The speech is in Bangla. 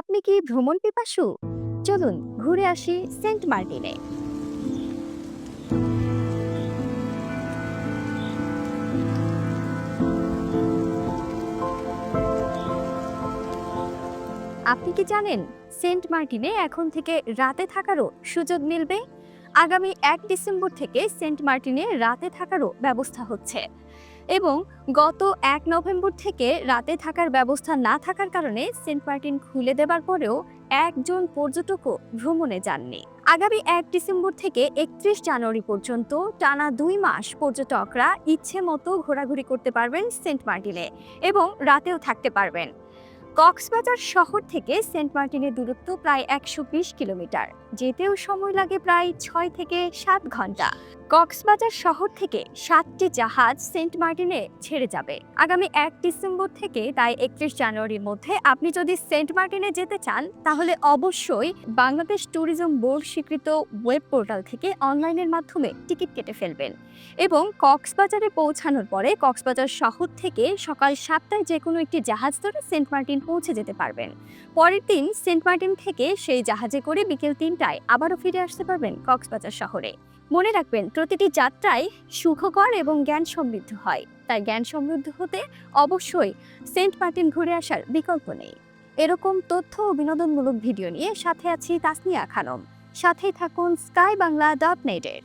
আপনি কি ভ্রমণ পিপাসু? চলুন, ঘুরে আসি সেন্ট মার্টিনে। আপনি কি জানেন, সেন্ট মার্টিনে এখন থেকে রাতে থাকারও সুযোগ মিলবে? আগামী এক ডিসেম্বর থেকে সেন্ট মার্টিনে রাতে থাকারও ব্যবস্থা হচ্ছে। এবং গত এক নভেম্বর থেকে রাতে থাকার ব্যবস্থা না থাকার কারণে সেন্ট মার্টিন খুলে দেবার পরেও একজন পর্যটকও ভ্রমণে যাননি। আগামী এক ডিসেম্বর থেকে একত্রিশ জানুয়ারি পর্যন্ত টানা দুই মাস পর্যটকরা ইচ্ছে মতো ঘোরাঘুরি করতে পারবেন সেন্ট মার্টিনে এবং রাতেও থাকতে পারবেন। কক্সবাজার শহর থেকে সেন্ট মার্টিনের দূরত্ব প্রায় একশো বিশ কিলোমিটার, যেতেও সময় লাগে প্রায় ছয় থেকে সাত ঘণ্টা। কক্সবাজার শহর থেকে সাতটি জাহাজ সেন্ট মার্টিনে ছেড়ে যাবে। আগামী এক ডিসেম্বর থেকে তাই একত্রিশ জানুয়ারির মধ্যে আপনি যদি সেন্ট মার্টিনে যেতে চান, তাহলে অবশ্যই বাংলাদেশ ট্যুরিজম বোর্ড স্বীকৃত ওয়েব পোর্টাল থেকে অনলাইনের মাধ্যমে টিকিট কেটে ফেলবেন এবং কক্সবাজারে পৌঁছানোর পরে কক্সবাজার শহর থেকে সকাল সাতটায় যে কোনো একটি জাহাজ ধরে সেন্ট মার্টিন পৌঁছে যেতে পারবেন। পরের দিন সেন্ট মার্টিন থেকে সেই জাহাজে করে বিকেল তিনটায় আবারও ফিরে আসতে পারবেন কক্সবাজার শহরে। মনে রাখবেন প্রতিটি যাত্রাই সুখকর এবং জ্ঞান সমৃদ্ধ হয়। তাই জ্ঞান সমৃদ্ধ হতে অবশ্যই সেন্ট মার্টিন ঘুরে আসার বিকল্প নেই। এরকম তথ্য ও বিনোদনমূলক ভিডিও নিয়ে সাথে আছি তাসনিয়া খানম। সাথেই থাকুন স্কাই বাংলা ডট নেটের